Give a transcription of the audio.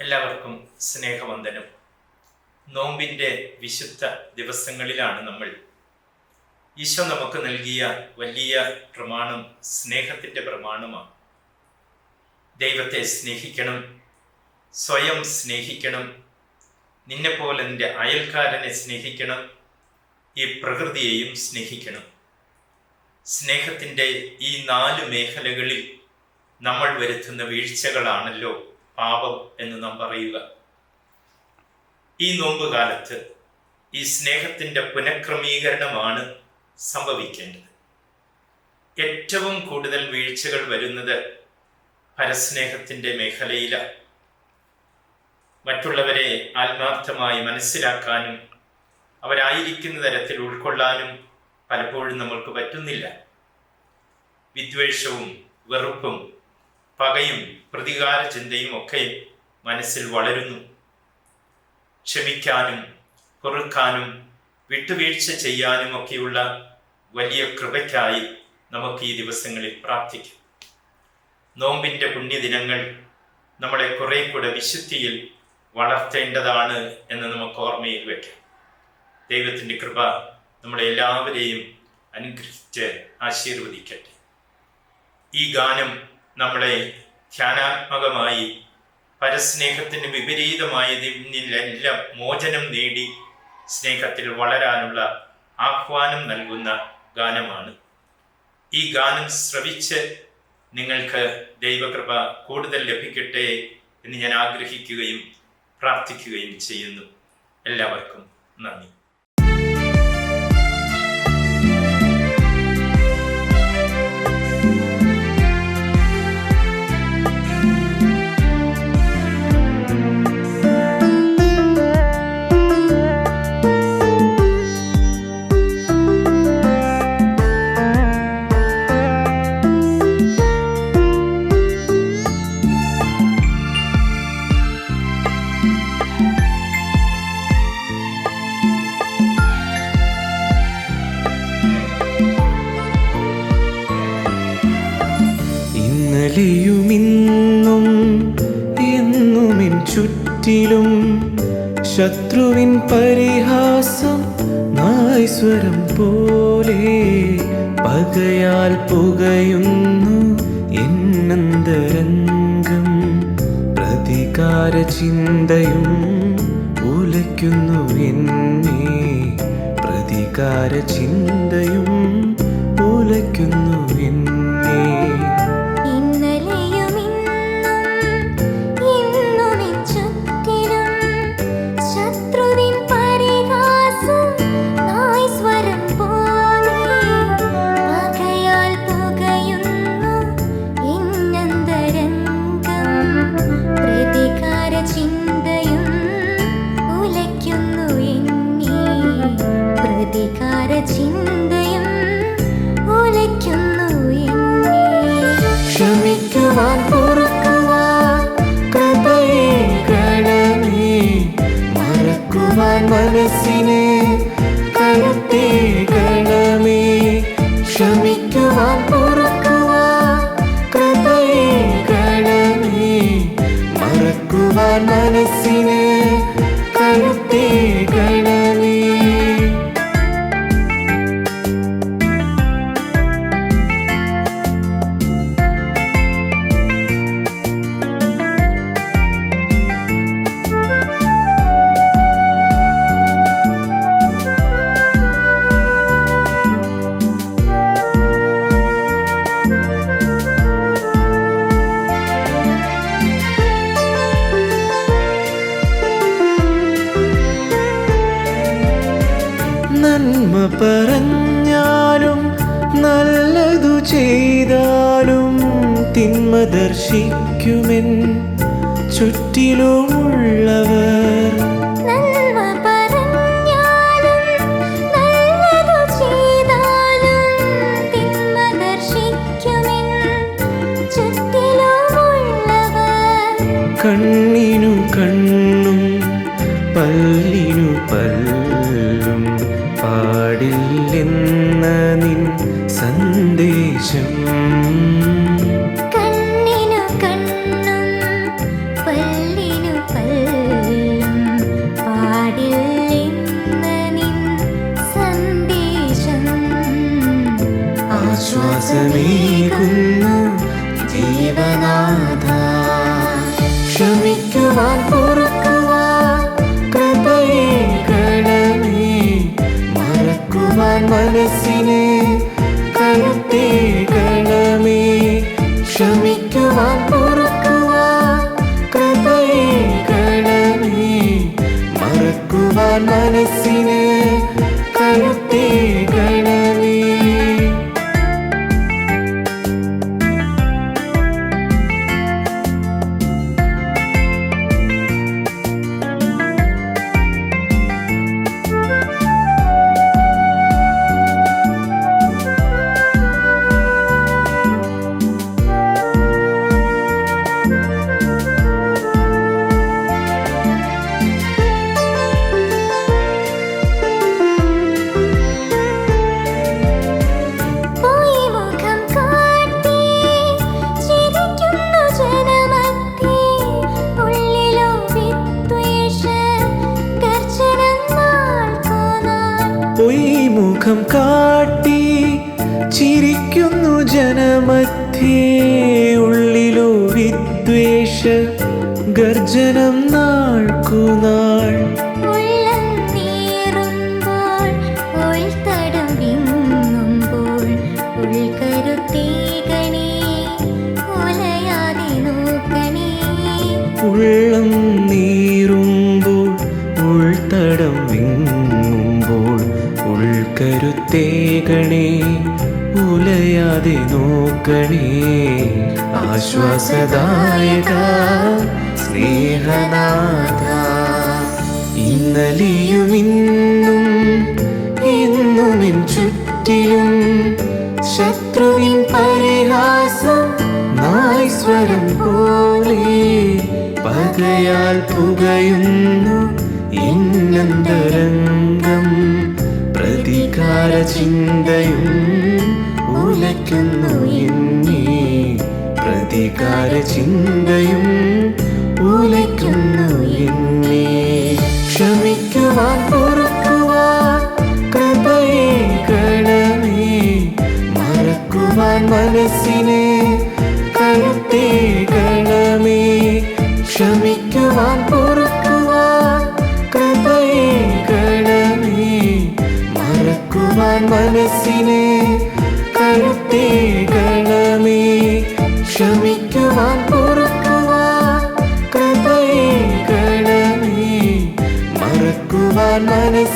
എല്ലാവർക്കും സ്നേഹവന്ദനം. നോമ്പിന്റെ വിശുദ്ധ ദിവസങ്ങളിലാണ് നമ്മൾ. ഈശോ നമുക്ക് നൽകിയ വലിയ പ്രമാണം സ്നേഹത്തിന്റെ പ്രമാണമാണ് ദൈവത്തെ സ്നേഹിക്കണം സ്വയം സ്നേഹിക്കണം നിന്നെപ്പോലെ നിന്റെ അയൽക്കാരനെ സ്നേഹിക്കണം ഈ പ്രകൃതിയെയും സ്നേഹിക്കണം. സ്നേഹത്തിന്റെ ഈ നാല് മേഖലകളിൽ നമ്മൾ വരുത്തുന്ന വീഴ്ചകളാണല്ലോ പാപം എന്ന് നാം പറയുക. ഈ നോമ്പ് കാലത്ത് ഈ സ്നേഹത്തിന്റെ പുനഃക്രമീകരണമാണ് സംഭവിക്കേണ്ടത്. ഏറ്റവും കൂടുതൽ വീഴ്ചകൾ വരുന്നത് പരസ്നേഹത്തിന്റെ മേഖലയിലാണ് മറ്റുള്ളവരെ ആത്മാർത്ഥമായി മനസ്സിലാക്കാനും അവരായിരിക്കുന്ന തരത്തിൽ ഉൾക്കൊള്ളാനും പലപ്പോഴും നമ്മൾക്ക് പറ്റുന്നില്ല. വിദ്വേഷവും വെറുപ്പും പകയും പ്രതികാര ചിന്തയും ഒക്കെ മനസ്സിൽ വളരുന്നു. ക്ഷമിക്കാനും പൊറുക്കാനും വിട്ടുവീഴ്ച ചെയ്യാനും ഒക്കെയുള്ള വലിയ കൃപയ്ക്കായി നമുക്ക് ഈ ദിവസങ്ങളിൽ പ്രാർത്ഥിക്കാം. നോമ്പിന്റെ പുണ്യദിനങ്ങൾ നമ്മളെ കുറെ കൂടെ വിശുദ്ധിയിൽ വളർത്തേണ്ടതാണ് എന്ന് നമുക്ക് ഓർമ്മയിൽ വയ്ക്കാം ദൈവത്തിന്റെ കൃപ നമ്മളെ എല്ലാവരെയും അനുഗ്രഹിച്ച് ആശീർവദിക്കട്ടെ. ഈ ഗാനം നമ്മളെ ധ്യാനാത്മകമായി പരസ്നേഹത്തിന് വിപരീതമായതിനെല്ലാം മോചനം നേടി സ്നേഹത്തിൽ വളരാനുള്ള ആഹ്വാനം നൽകുന്ന ഗാനമാണ്. ഈ ഗാനം ശ്രവിച്ച് നിങ്ങൾക്ക് ദൈവകൃപ കൂടുതൽ ലഭിക്കട്ടെ എന്ന് ഞാൻ ആഗ്രഹിക്കുകയും പ്രാർത്ഥിക്കുകയും ചെയ്യുന്നു. എല്ലാവർക്കും നന്ദി. ഇന്നലെയുമിന്നും എന്നുമിൻ ചുറ്റിലും ശത്രുവിൻ പരിഹാസം നായ്സ്വരം പോലെ പകയാൽ പുകയുന്നു എന്നന്തരംഗം. പ്രതികാര ചിന്തയും ഉലയ്ക്കുന്നു എന്നെ. പ്രതികാര ചിന്തയും ഉലയ്ക്കുന്നു എന്നെ. പ്രതികാര ചിന്തയും ഉലയ്ക്കുന്നു എന്നെ. ക്ഷമിക്കുവാൻ ചെയ്താലും തിന്മ ദർശിക്കുമെൻ ചുറ്റിലുമുള്ളവർ. കണ്ണിനു കണ്ണും പല്ലിനു സന്ദേശം. കണ്ണിനു കണ്ണും പല്ലിനു പല്ലും പാടില്ലെന്ന സന്ദേശം ആശ്വാസമേകുന്നു ജീവനാഥ. ക്ഷമിക്കുവാൻ മറക്കുവാൻ മനസ്സിനെ മുഖം കാട്ടി ചിരിക്കുന്നു ജനമധ്യേ ഉള്ളിലോ വിദ്വേഷ ഗർജനം നാൾക്കുനാൾ ഉള്ളം നോക്കണേ ആശ്വാസദായക സ്നേഹനാഥ. ഇന്നലെയും ഇന്നും ഇന്നും എൻ ചുറ്റിലും ശത്രുവിൻ പരിഹാസം നായ് സ്വരം പോലെ പകയാൽ പുകയുന്നു ഇന്നന്തരംഗം. പ്രതികാര ചിന്തയും ഉലയ്ക്കുന്നു പ്രതികാര ചിന്തയും ഉലയ്ക്കുന്നു എന്നെ. ക്ഷമിക്കുവാൻ പൊറുക്കുവാൻ കൃപയേകണമേ മറക്കുവാൻ മനസ്സിനെ മറക്കുവാൻ മനസ്സിനെ കരുത്തേകണമേ